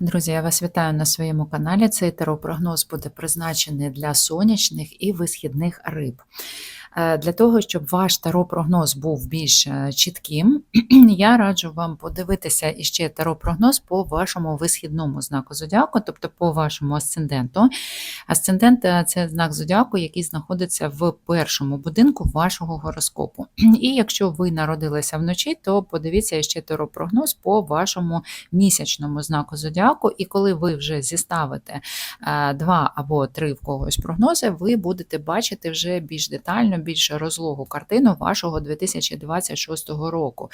Друзі, я вас вітаю на своєму каналі. Цей таропрогноз буде призначений для сонячних і висхідних риб. Е, Для того, щоб ваш таропрогноз був більш е, чітким, я раджу вам подивитися іще таропрогноз по вашому висхідному знаку зодіаку, тобто по вашому асценденту. Асцендент е, це знак зодіаку, який знаходиться в першому будинку вашого гороскопу. І якщо ви народилися вночі, то подивіться ще таропрогноз по вашому місячному знаку зодіаку, і коли ви вже зіставите два або три в когось прогнози, ви будете бачити вже більш детально, більш розлогу картину вашого 2026 року.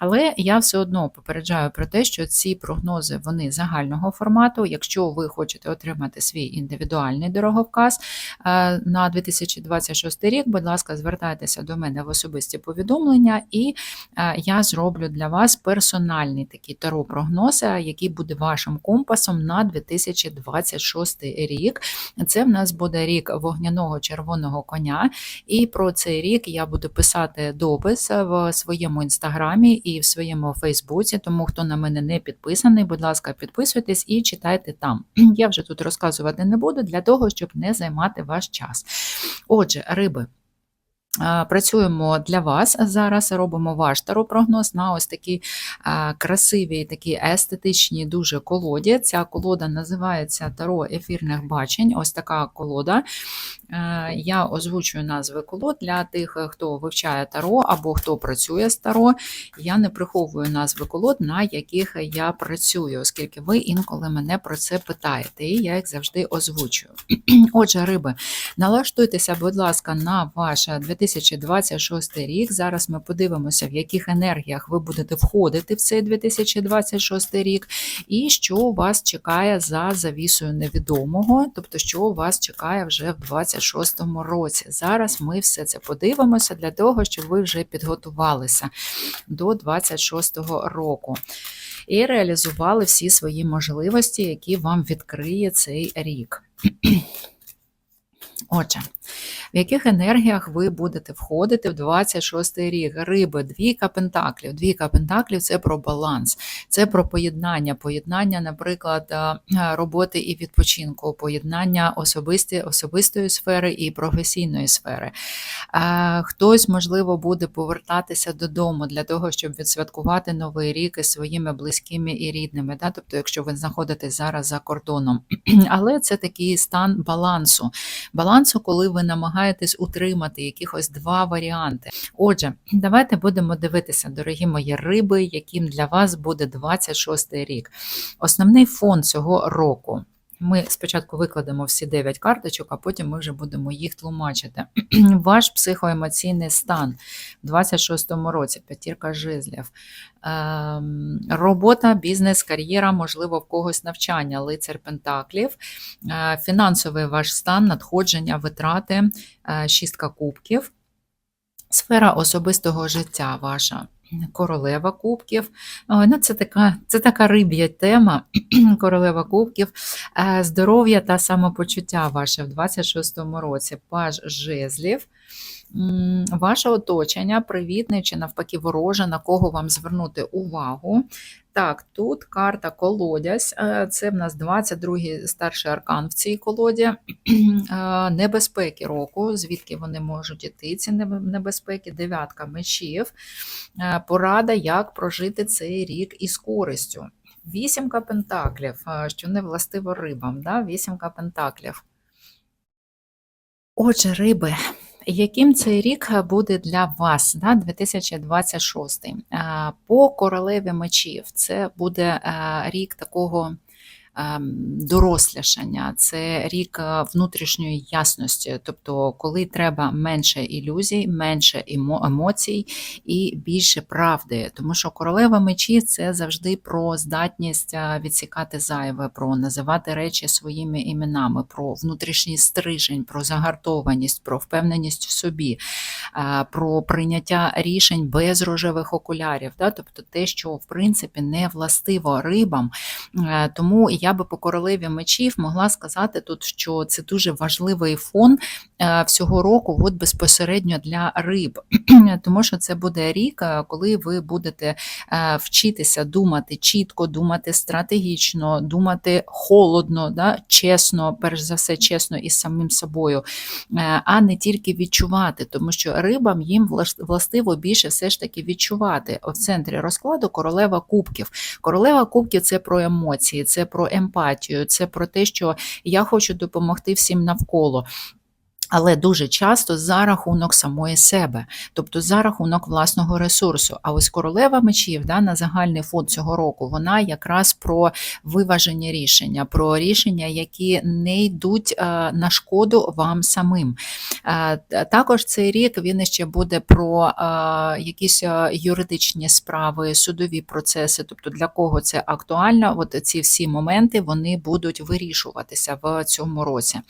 Але я все одно попереджаю про те, що ці прогнози вони загального формату. Якщо ви хочете отримати свій індивідуальний дороговказ е, на 2026 рік, будь ласка, звертайтеся до мене в особисті повідомлення, і е, я зроблю для вас персональний такий таро-прогноз, е, який буде вашим компасом на 2026 рік. Це в нас буде рік вогняного червоного коня. І про цей рік я буду писати допис в своєму інстаграмі і в своєму Фейсбуці. Тому хто на мене не підписаний, будь ласка, підписуйтесь і читайте там. Я вже тут розказувати не буду для того, щоб не займати ваш час. Отже, риби. Працюємо для вас зараз, робимо ваш таропрогноз на ось такі красиві, такі естетичні дуже колоді. Ця колода називається Таро ефірних бачень. Ось така колода. Я озвучую назви колод для тих, хто вивчає таро або хто працює з таро. Я не приховую назви колод, на яких я працюю, оскільки ви інколи мене про це питаєте, і я їх завжди озвучую. Отже, риби, налаштуйтеся, будь ласка, на ваш 2026 рік. Зараз ми подивимося, в яких енергіях ви будете входити в цей 2026 рік, і що вас чекає за завісою невідомого, тобто, що вас чекає вже в 2026 році. Зараз ми все це подивимося для того, щоб ви вже підготувалися до 2026 року. І реалізували всі свої можливості, які вам відкриє цей рік. Отже, в яких енергіях ви будете входити в 26 рік? Риби, двійка пентаклів. Двійка пентаклів це про баланс, це про поєднання, поєднання, наприклад, е, роботи і відпочинку, поєднання особисті, особистої сфери і професійної сфери. Е, Хтось, можливо, буде повертатися додому для того, щоб відсвяткувати новий рік із своїми близькими і рідними. Да? Тобто, якщо ви знаходитесь зараз за кордоном. Але це такий стан балансу. Балансу, коли ви намагаєтесь утримати якихось два варіанти. Отже, давайте будемо дивитися, дорогі мої риби, яким для вас буде 26 рік. Основний фон цього року. Ми спочатку викладемо всі 9 карточок, а потім ми вже будемо їх тлумачити. Ваш психоемоційний стан в 26-му році, п'ятірка жезлів, ем, робота, бізнес, кар'єра, можливо, в когось навчання, лицар пентаклів, е, фінансовий ваш стан, надходження, витрати, е, шістка кубків, сфера особистого життя ваша. Королева кубків. Ну це така це така риб'я тема. Королева кубків, Е, здоров'я та самопочуття ваше в 26-му році. Паж жезлів. Ваше оточення, привітне чи навпаки вороже, на кого вам звернути увагу. Так, тут карта колодязь. Е, Це в нас 22-й старший аркан в цій колоді. Е, Небезпеки року, звідки вони можуть іти, ці небезпеки, дев'ятка мечів. Е, Порада, як прожити цей рік із користю. Вісімка пентаклів, що не властиво рибам, да? вісімка пентаклів. Отже, риби, яким цей рік буде для вас, да, 2026? Е, По королеві мечів це буде е, рік такого дорослішання, це рік е, внутрішньої ясності, тобто, коли треба менше ілюзій, менше емоцій і більше правди. Тому що королева мечі це завжди про здатність е, відсікати зайве, про називати речі своїми іменами, про внутрішній стрижень, про загартованість, про впевненість в собі, е, про прийняття рішень без рожевих окулярів. Тобто те, що в принципі не властиво рибам. Тому я я би по королеві мечів могла сказати тут, що це дуже важливий фон е, всього року, от безпосередньо для риб, тому що це буде рік, е, коли ви будете е, вчитися думати чітко, думати стратегічно, думати холодно, да, чесно, перш за все, чесно із самим собою, а не тільки відчувати, тому що рибам їм властиво більше все ж таки відчувати. В центрі розкладу королева кубків. Королева кубків це про емоції, це про емпатію, це про те, що я хочу допомогти всім навколо. Але дуже часто за рахунок самої себе, тобто за рахунок власного ресурсу. А ось королева мечів да, на загальний фонд цього року вона якраз про виважені рішення, про рішення, які не йдуть е, на шкоду вам самим. Е, також цей рік він ще буде про е, якісь юридичні справи, судові процеси, тобто для кого це актуально, от ці всі моменти вони будуть вирішуватися в цьому році.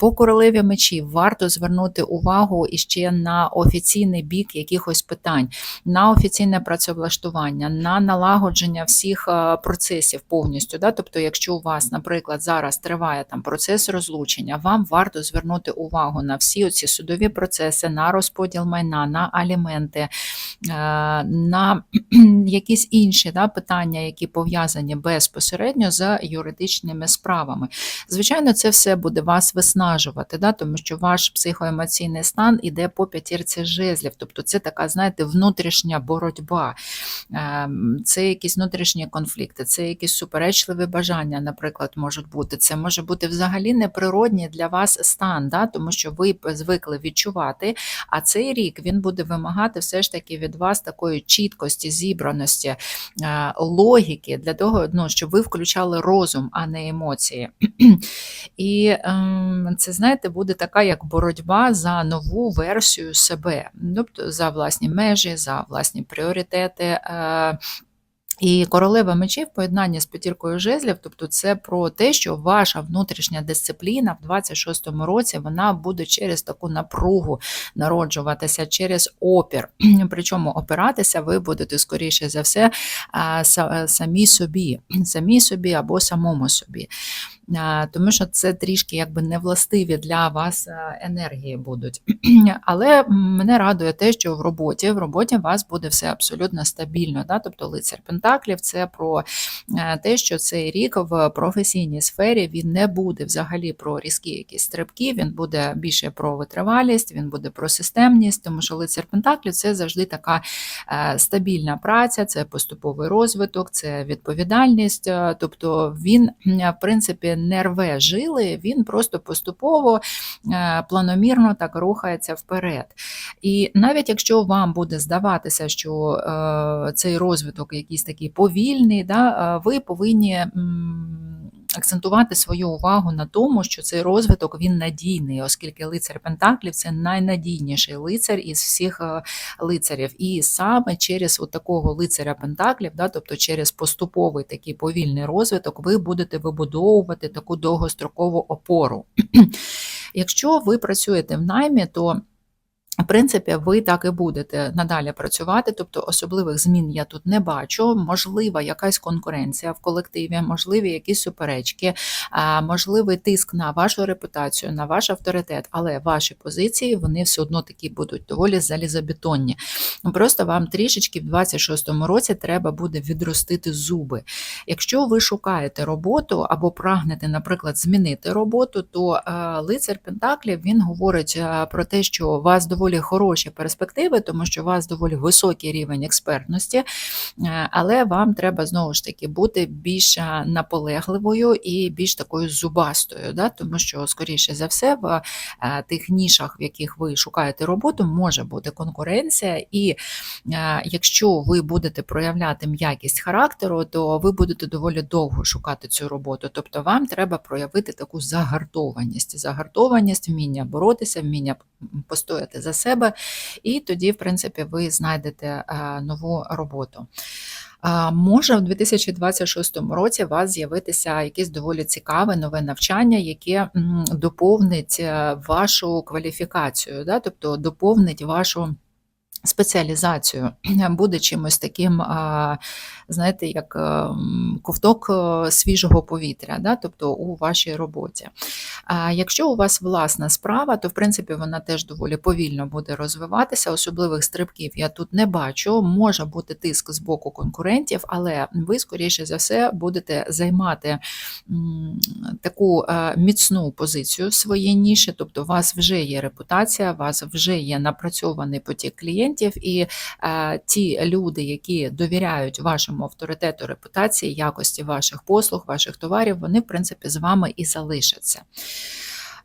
По королеві мечів глядачів варто звернути увагу іще на офіційний бік якихось питань, на офіційне працевлаштування, на налагодження всіх е, процесів повністю. Да? Тобто, якщо у вас, наприклад, зараз триває там процес розлучення, вам варто звернути увагу на всі оці судові процеси, на розподіл майна, на аліменти, е, на якісь інші да, питання, які пов'язані безпосередньо з юридичними справами. Звичайно, це все буде вас виснажувати, да, тому що ваш психоемоційний стан іде по п'ятірці жезлів. Тобто це така, знаєте, внутрішня боротьба, ем, це якісь внутрішні конфлікти, це якісь суперечливі бажання, наприклад, можуть бути. Це може бути взагалі неприродній для вас стан, да? тому що ви звикли відчувати, а цей рік він буде вимагати все ж таки від вас такої чіткості, зібраності, е, логіки для того, ну, щоб ви включали розум, а не емоції. І ем, це, знаєте, буде така як боротьба за нову версію себе, тобто за власні межі, за власні пріоритети. Е, і королева мечів в поєднанні з п'ятіркою жезлів, тобто це про те, що ваша внутрішня дисципліна в 26-му році вона буде через таку напругу народжуватися, через опір. Причому опиратися ви будете, скоріше за все, самі собі, самі собі або самому собі тому що це трішки якби невластиві для вас енергії будуть. Але мене радує те, що в роботі в роботі у вас буде все абсолютно стабільно. Да? Тобто лицар Пентаклів це про те, що цей рік в професійній сфері він не буде взагалі про різкі якісь стрибки, він буде більше про витривалість, він буде про системність, тому що лицар Пентаклів це завжди така стабільна праця, це поступовий розвиток, це відповідальність. Тобто він, в принципі, не рве жили, він просто поступово, е, планомірно так рухається вперед. І навіть якщо вам буде здаватися, що е, цей розвиток якийсь такий повільний, да, е, ви повинні акцентувати свою увагу на тому, що цей розвиток він надійний, оскільки лицар Пентаклів це найнадійніший лицар із всіх е, лицарів. І саме через такого лицаря Пентаклів, да, тобто через поступовий такий повільний розвиток, ви будете вибудовувати таку довгострокову опору. Якщо ви працюєте в наймі, то в принципі, ви так і будете надалі працювати, тобто особливих змін я тут не бачу. Можлива якась конкуренція в колективі, можливі якісь суперечки, можливий тиск на вашу репутацію, на ваш авторитет, але ваші позиції вони все одно такі будуть доволі залізобетонні. Просто вам трішечки в 26-му році треба буде відростити зуби. Якщо ви шукаєте роботу або прагнете, наприклад, змінити роботу, то е, лицар Пентаклів він говорить е, про те, що вас доволі доволі хороші перспективи, тому що у вас доволі високий рівень експертності, е, але вам треба знову ж таки бути більш е, наполегливою і більш такою зубастою, да? тому що, скоріше за все, в е, тих нішах, в яких ви шукаєте роботу, може бути конкуренція, і якщо ви будете проявляти м'якість характеру, то ви будете доволі довго шукати цю роботу. Тобто вам треба проявити таку загартованість, загартованість, вміння боротися, вміння постояти за себе, і тоді, в принципі, ви знайдете е, нову роботу. Може, в 2026 році у вас з'явитися якесь доволі цікаве нове навчання, яке доповнить е, вашу кваліфікацію, да? тобто доповнить вашу. Спеціалізацію буде чимось таким, знаєте, як ковток е, свіжого повітря, да, тобто у вашій роботі. А якщо у вас власна справа, то в принципі вона теж доволі повільно буде розвиватися. Особливих стрибків я тут не бачу. Може бути тиск з боку конкурентів, але ви, скоріше за все, будете займати таку е, міцну позицію в своїй ніші, тобто у вас вже є репутація, у вас вже є напрацьований потік клієнтів, і е, ті люди, які довіряють вашому авторитету, репутації, якості ваших послуг, ваших товарів, вони в принципі з вами і залишаться.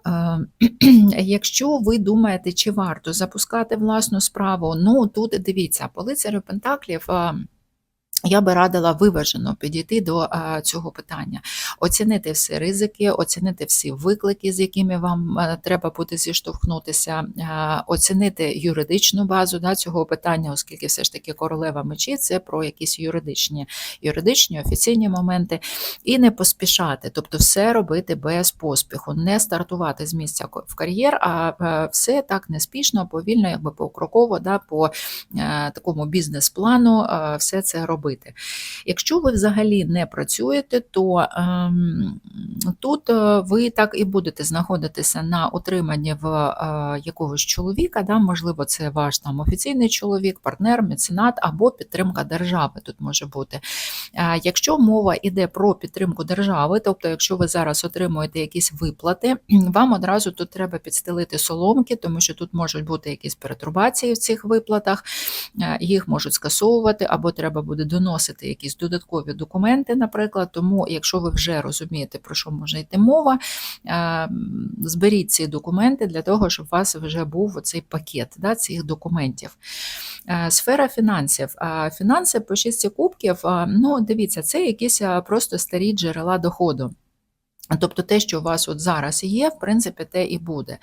Е, Якщо ви думаєте, чи варто запускати власну справу, ну тут дивіться, полицяри Пентаклів. Я би радила виважено підійти до цього питання, оцінити всі ризики, оцінити всі виклики, з якими вам е, треба буде зіштовхнутися, е, оцінити юридичну базу да, цього питання, оскільки все ж таки королева мечі це про якісь юридичні, юридичні офіційні моменти, і не поспішати, тобто все робити без поспіху, не стартувати з місця в кар'єр, а е, все так неспішно, повільно, якби покроково, да, по такому бізнес-плану все це робити. Якщо ви взагалі не працюєте, то ем, тут е, ви так і будете знаходитися на утриманні в е, якогось чоловіка, да, можливо, це ваш там офіційний чоловік, партнер, меценат або підтримка держави тут може бути. Е, Якщо мова йде про підтримку держави, тобто, якщо ви зараз отримуєте якісь виплати, вам одразу тут треба підстелити соломки, тому що тут можуть бути якісь перетурбації в цих виплатах, їх можуть скасовувати, або треба буде доносити якісь додаткові документи, наприклад. Тому, якщо ви вже розумієте, про що може йти мова, е, зберіть ці документи для того, щоб у вас вже був цей пакет да, цих документів. Е, Сфера фінансів. Фінанси по 6 кубків, ну дивіться, це якісь просто старі джерела доходу. Тобто те, що у вас от зараз є, в принципі, те і буде.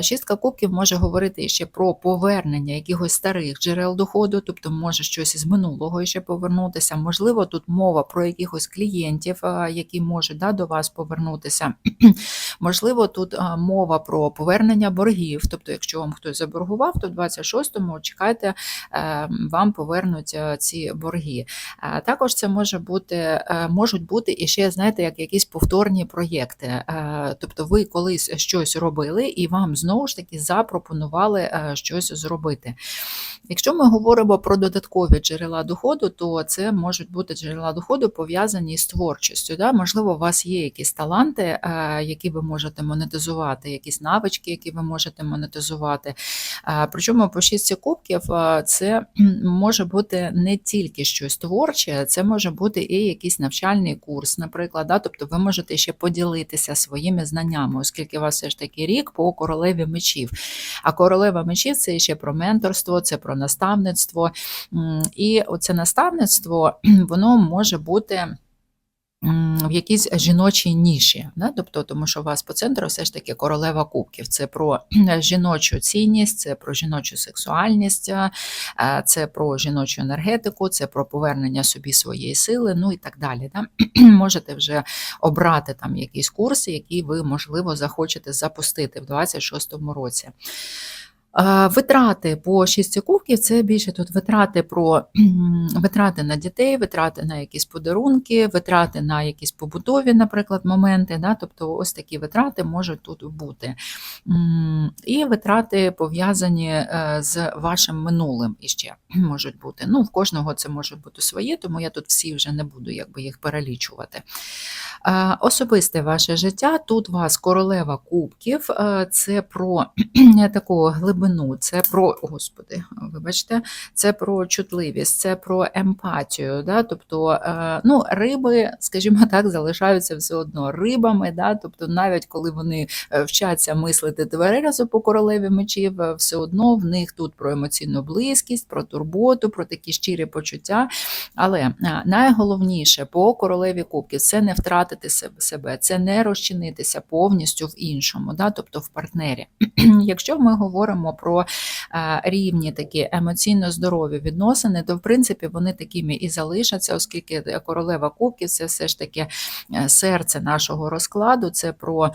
Шістка кубків може говорити ще про повернення якихось старих джерел доходу, тобто може щось із минулого ще повернутися. Можливо, тут мова про якихось клієнтів, які можуть да, до вас повернутися. Можливо, тут мова про повернення боргів. Тобто, якщо вам хтось заборгував, то в 26-му чекайте, вам повернуть ці борги. Також це може бути, можуть бути і ще, знаєте, як якісь повторні проєкти. Е, Тобто ви колись щось робили і вам знову ж таки запропонували е, щось зробити. Якщо ми говоримо про додаткові джерела доходу, то це можуть бути джерела доходу пов'язані з творчістю. Да? Можливо, у вас є якісь таланти, е, які ви можете монетизувати, якісь навички, які ви можете монетизувати. Е, Причому по шістці кубків е, це може бути не тільки щось творче, це може бути і якийсь навчальний курс, наприклад. Да? Тобто ви можете ще поділитися своїми знаннями, оскільки у вас все ж таки рік по королеві мечів. А королева мечів це ще про менторство, це про наставництво. І оце наставництво воно може бути. В якійсь жіночій ніші, да? тобто, тому що у вас по центру все ж таки королева кубків. Це про жіночу цінність, це про жіночу сексуальність, е, це про жіночу енергетику, це про повернення собі своєї сили, ну і так далі. Да? Можете вже обрати там якісь курси, які ви, можливо, захочете запустити в 26-му році. Е, Витрати по шісті кубків це більше тут витрати про витрати на дітей, витрати на якісь подарунки, витрати на якісь побутові, наприклад, моменти. Да? Тобто ось такі витрати можуть тут бути. І витрати пов'язані е, з вашим минулим іще можуть бути. Ну, в кожного це може бути своє, тому я тут всі вже не буду якби їх перелічувати. Е, Особисте ваше життя. Тут у вас королева кубків, це про таку глибину, це про, господи, вибачте, це про чутливість, це про емпатію. Да? Тобто, е, ну, риби, скажімо так, залишаються все одно рибами, да? тобто навіть коли вони е, вчаться мислити тверезо по королеві мечів, е, все одно в них тут про емоційну близькість, про турботу, про такі щирі почуття. Але е, найголовніше по королеві кубків це не втратити себе, це не розчинитися повністю в іншому, да? тобто в партнері. Якщо ми говоримо про е, рівні такі емоційно здорові відносини, то в принципі вони такими і залишаться, оскільки королева кубків це все ж таки е, серце нашого розкладу, це про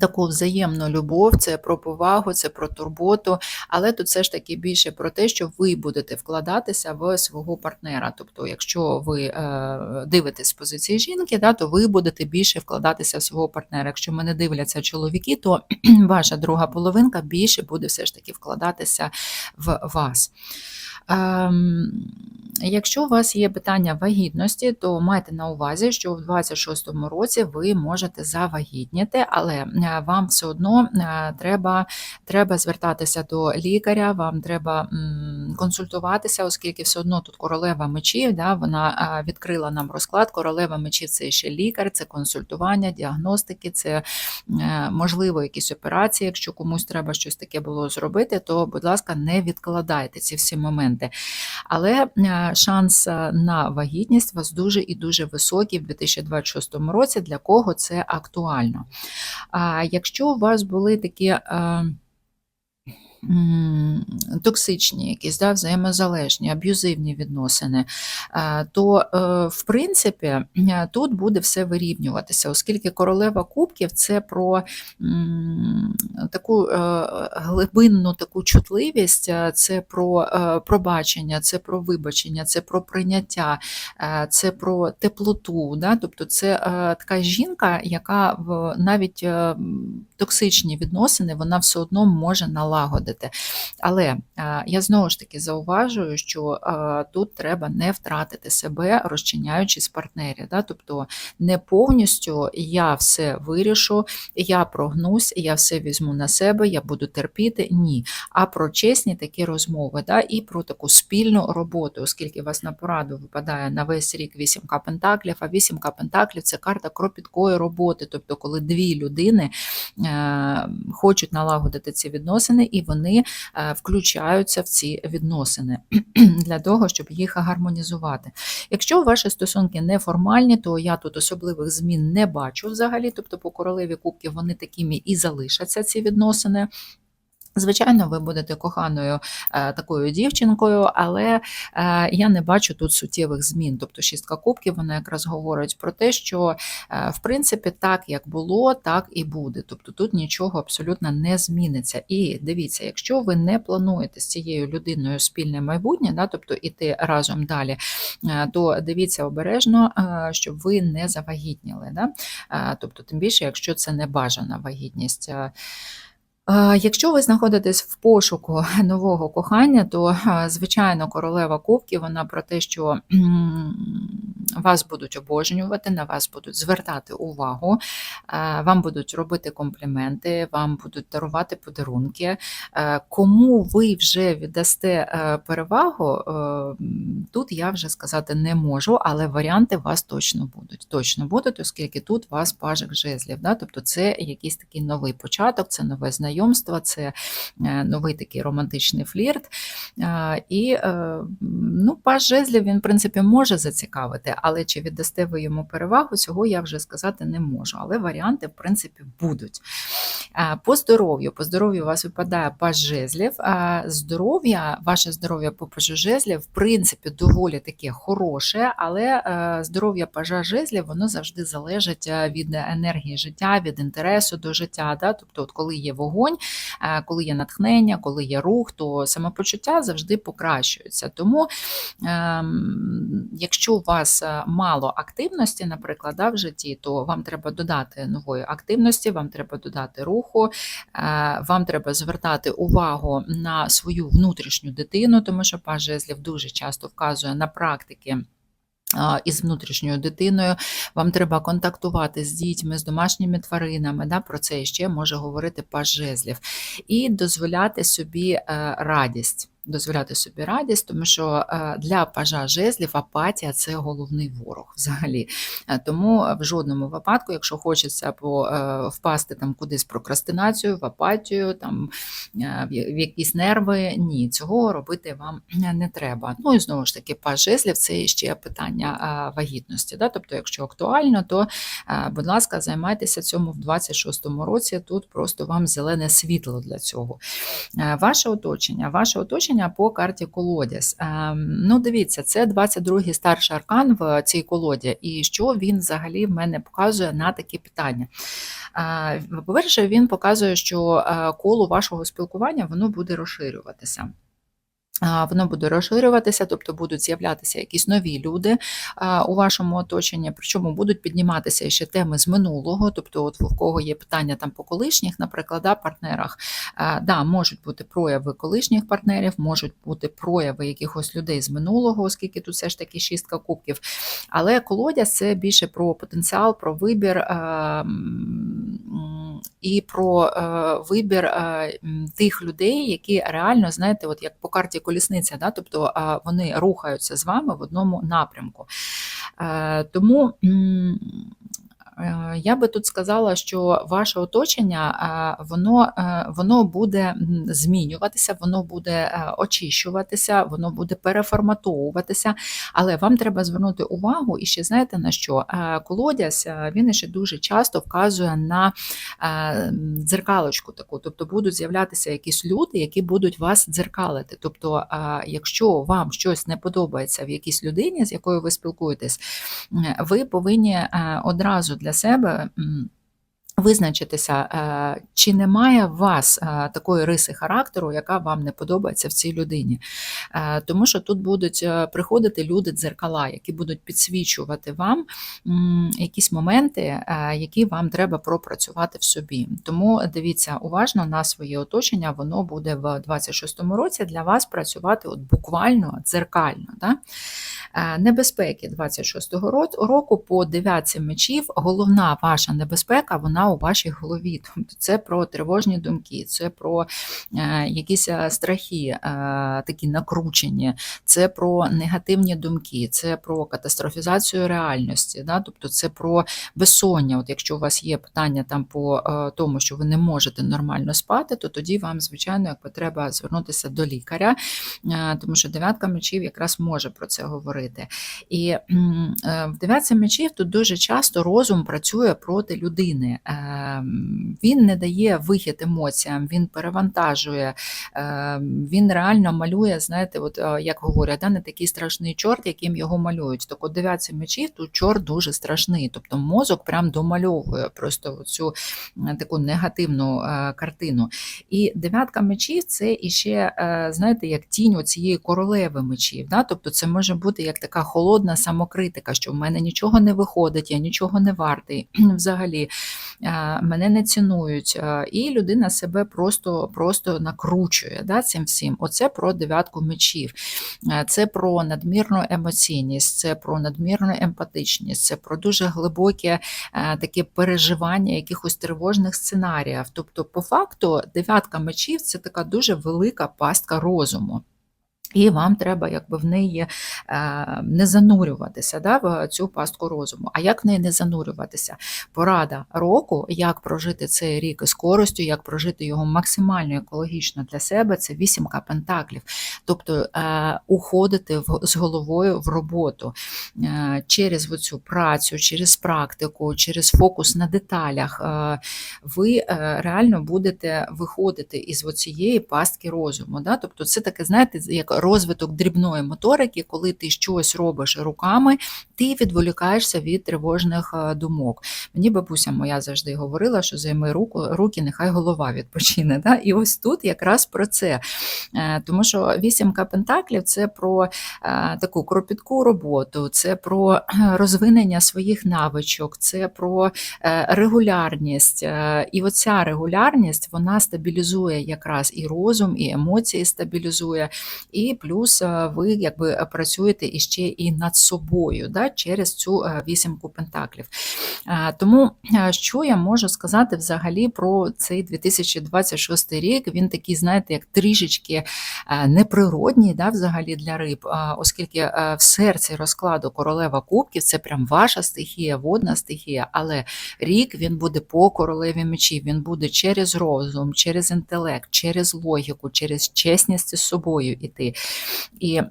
Таку взаємну любов, це про повагу, це про турботу, але тут все ж таки більше про те, що ви будете вкладатися в свого партнера. Тобто, якщо ви е, дивитесь з позиції жінки, да, то ви будете більше вкладатися в свого партнера. Якщо мене дивляться чоловіки, то ваша друга половинка більше буде все ж таки вкладатися в вас. Ем, Якщо у вас є питання вагітності, то майте на увазі, що в 26-му році ви можете завагітніти, але е, вам все одно е, треба треба звертатися до лікаря, вам треба консультуватися, оскільки все одно тут королева мечів, да, вона відкрила нам розклад. Королева мечів це ще лікар, це консультування, діагностики, це е, можливо якісь операції. Якщо комусь треба щось таке було зробити, то, будь ласка, не відкладайте ці всі моменти. Але е, шанс е, на вагітність у вас дуже і дуже високий в 2026 році, для кого це актуально. А якщо у вас були такі. Токсичні, якісь да, взаємозалежні, аб'юзивні відносини, то, е, в принципі, е, тут буде все вирівнюватися, оскільки королева кубків це про таку е, глибинну таку чутливість, це про пробачення, це про вибачення, це про прийняття, це про теплоту. Да? Тобто це така жінка, яка в навіть токсичні відносини вона все одно може налагодити. Але е, я знову ж таки зауважую, що е, тут треба не втратити себе, розчиняючись в партнері. Да? Тобто не повністю я все вирішу, я прогнусь, я все візьму на себе, я буду терпіти. Ні. А про чесні такі розмови, да? і про таку спільну роботу, оскільки у вас на пораду випадає на весь рік вісімка пентаклів, а вісімка пентаклів це карта кропіткої роботи. Тобто, коли дві людини е, хочуть налагодити ці відносини, і вони е, включаються в ці відносини для того, щоб їх гармонізувати. Якщо ваші стосунки неформальні, то я тут особливих змін не бачу взагалі. Тобто, по королеві кубків вони такими і залишаться ці відносини. Звичайно, ви будете коханою е, такою дівчинкою, але е, я не бачу тут суттєвих змін. Тобто шістка кубків вона якраз говорить про те, що е, в принципі так як було, так і буде. Тобто тут нічого абсолютно не зміниться. І дивіться, якщо ви не плануєте з цією людиною спільне майбутнє, да, тобто іти разом далі, то дивіться обережно, щоб ви не завагітніли. Да? Тобто, тим більше, якщо це не бажана вагітність. Якщо ви знаходитесь в пошуку нового кохання, то звичайно королева кубків вона про те, що вас будуть обожнювати, на вас будуть звертати увагу, вам будуть робити компліменти, вам будуть дарувати подарунки. Кому ви вже віддасте е, перевагу, е, тут я вже сказати не можу, але варіанти вас точно будуть. Точно будуть, оскільки тут у вас пажик жезлів. Да? Тобто це якийсь такий новий початок, це нове знайомство, це е, новий такий романтичний флірт. Е, І е, ну, паж жезлів він, в принципі, може зацікавити, але чи віддасте ви йому перевагу, цього я вже сказати не можу. Але варіанти, в принципі, будуть. По здоров'ю, по здоров'ю у вас випадає паж жезлів. Здоров'я, ваше здоров'я по пажу жезлів, в принципі, доволі таке хороше, але здоров'я пажа жезлів, воно завжди залежить від енергії життя, від інтересу до життя. Да? Тобто, от коли є вогонь, е, коли є натхнення, коли є рух, то самопочуття завжди покращується. Тому, ем, якщо у вас е, мало активності, наприклад, в житті, то вам треба додати нової активності, вам треба додати руху, е, вам треба звертати увагу на свою внутрішню дитину, тому що паж жезлів дуже часто вказує на практики. Із внутрішньою дитиною вам треба контактувати з дітьми, з домашніми тваринами. Да, про це ще може говорити пажезлів, і дозволяти собі е, радість. Дозволяти собі радість, тому що е, для пажа жезлів апатія це головний ворог взагалі. Е, Тому в жодному випадку, якщо хочеться е, впасти там кудись прокрастинацію, в апатію, там в якісь нерви, ні, цього робити вам не треба. Ну і знову ж таки, паж жезлів це ще питання вагітності. Да? Тобто, якщо актуально, то, будь ласка, займайтеся цьому в 26-му році. Тут просто вам зелене світло для цього. Ваше оточення, ваше оточення оточення по карті колодязь. Ем, Ну, дивіться, це 22-й старший аркан в цій колоді, і що він взагалі в мене показує на такі питання. Е, По-перше, він показує, що е, коло вашого спілкування воно буде розширюватися. Воно буде розширюватися, тобто будуть з'являтися якісь нові люди у вашому оточенні, причому будуть підніматися ще теми з минулого, тобто, от в кого є питання там по колишніх, наприклад, да, партнерах, да, можуть бути прояви колишніх партнерів, можуть бути прояви якихось людей з минулого, оскільки тут все ж таки шістка кубків. Але колодязь це більше про потенціал, про вибір. І про е, вибір е, тих людей, які реально, знаєте, от як по карті колісниця, да, тобто вони рухаються з вами в одному напрямку. Е, Тому я би тут сказала, що ваше оточення е, воно, е, воно буде змінюватися, воно буде е, очищуватися, воно буде переформатовуватися, але вам треба звернути увагу і ще знаєте на що? Е, Колодязь е, він ще дуже часто вказує на е, дзеркалочку таку, тобто будуть з'являтися якісь люди, які будуть вас дзеркалити. Тобто, е, якщо вам щось не подобається в якійсь людині, з якою ви спілкуєтесь, ви повинні е, одразу для себе. Визначитися, е, чи немає в вас е, такої риси характеру, яка вам не подобається в цій людині. Е, Тому що тут будуть приходити люди дзеркала, які будуть підсвічувати вам якісь моменти, які вам треба пропрацювати в собі. Тому дивіться уважно на своє оточення, воно буде в 26-му році для вас працювати от буквально дзеркально. Да? Е, Небезпеки 26-го року по дев'ятці мечів. Головна ваша небезпека вона у вашій голові. Тобто це про тривожні думки, це про е, якісь е, страхи, такі накручені, це про негативні думки, це про катастрофізацію реальності. Да? Тобто це про безсоння. От якщо у вас є питання там по тому, що ви не можете нормально спати, то тоді вам, звичайно, як треба звернутися до лікаря, тому що дев'ятка мечів якраз може про це говорити. І м, е, в дев'ятці мечів тут дуже часто розум працює проти людини. Е, Він не дає вихід емоціям, він перевантажує, е, він реально малює, знаєте, от як говорять, да, не такий страшний чорт, яким його малюють. Так от дев'ятці мечів тут чорт дуже страшний. Тобто мозок прям домальовує просто цю таку негативну картину. І дев'ятка мечів це іще, знаєте, як тінь цієї королеви мечів. Да? Тобто це може бути як така холодна самокритика, що в мене нічого не виходить, я нічого не вартий взагалі. е, Мене не цінують, е, і людина себе просто просто накручує да, цим всім. Оце про дев'ятку мечів. Е, Це про надмірну емоційність, це про надмірну емпатичність, це про дуже глибоке таке переживання якихось тривожних сценаріїв. Тобто, по факту, дев'ятка мечів це така дуже велика пастка розуму. І вам треба якби в неї е, не занурюватися да, в цю пастку розуму. А як в неї не занурюватися? Порада року, як прожити цей рік із користю, як прожити його максимально екологічно для себе, це вісімка пентаклів. Тобто е, уходити в, з головою в роботу е, через цю працю, через практику, через фокус на деталях. Ви реально будете виходити із цієї пастки розуму. Да? Тобто, це таке, знаєте, як розвиток дрібної моторики, коли ти щось робиш руками, ти відволікаєшся від тривожних е, думок. Мені бабуся моя завжди говорила, що займи руку, руки, нехай голова відпочине. Да? І ось тут якраз про це. Е, Тому що вісімка пентаклів це про е, таку кропітку роботу, це про розвинення своїх навичок, це про регулярність. І оця регулярність вона стабілізує якраз і розум, і емоції стабілізує, і плюс е, ви якби працюєте іще і над собою да, через цю е, вісімку пентаклів. Е, Тому е, що я можу сказати взагалі про цей 2026 рік? Він такий, знаєте, як трішечки е, неприродній да, взагалі для риб, е, оскільки е, в серці розкладу королева кубків це прям ваша стихія, водна стихія, але рік він буде по королеві мечів, він буде через розум, через інтелект, через логіку, через чесність з собою іти. І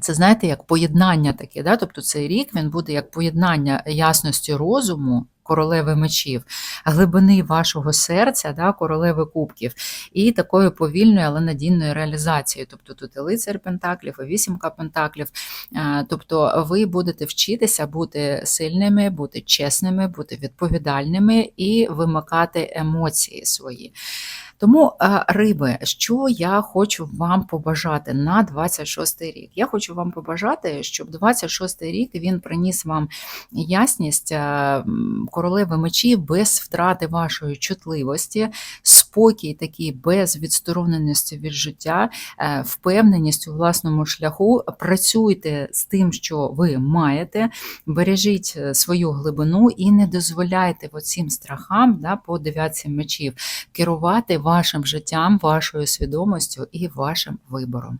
це знаєте, як поєднання таке, да? тобто цей рік він буде як поєднання ясності розуму, королеви мечів, глибини вашого серця, да, королеви кубків, і такою повільною, але надійною реалізацією. Тобто тут і лицар Пентаклів, і вісімка Пентаклів. Е, Тобто ви будете вчитися бути сильними, бути чесними, бути відповідальними і вимикати емоції свої. Тому, е, риби, що я хочу вам побажати на 26 рік? Я хочу вам побажати, щоб 26 рік він приніс вам ясність е, королеви мечів без втрати вашої чутливості, спокій такий без відстороненості від життя, е, впевненість у власному шляху. Працюйте з тим, що ви маєте, бережіть свою глибину і не дозволяйте оцим страхам да, по дев'ятці мечів керувати вашим життям, вашою свідомістю і вашим вибором.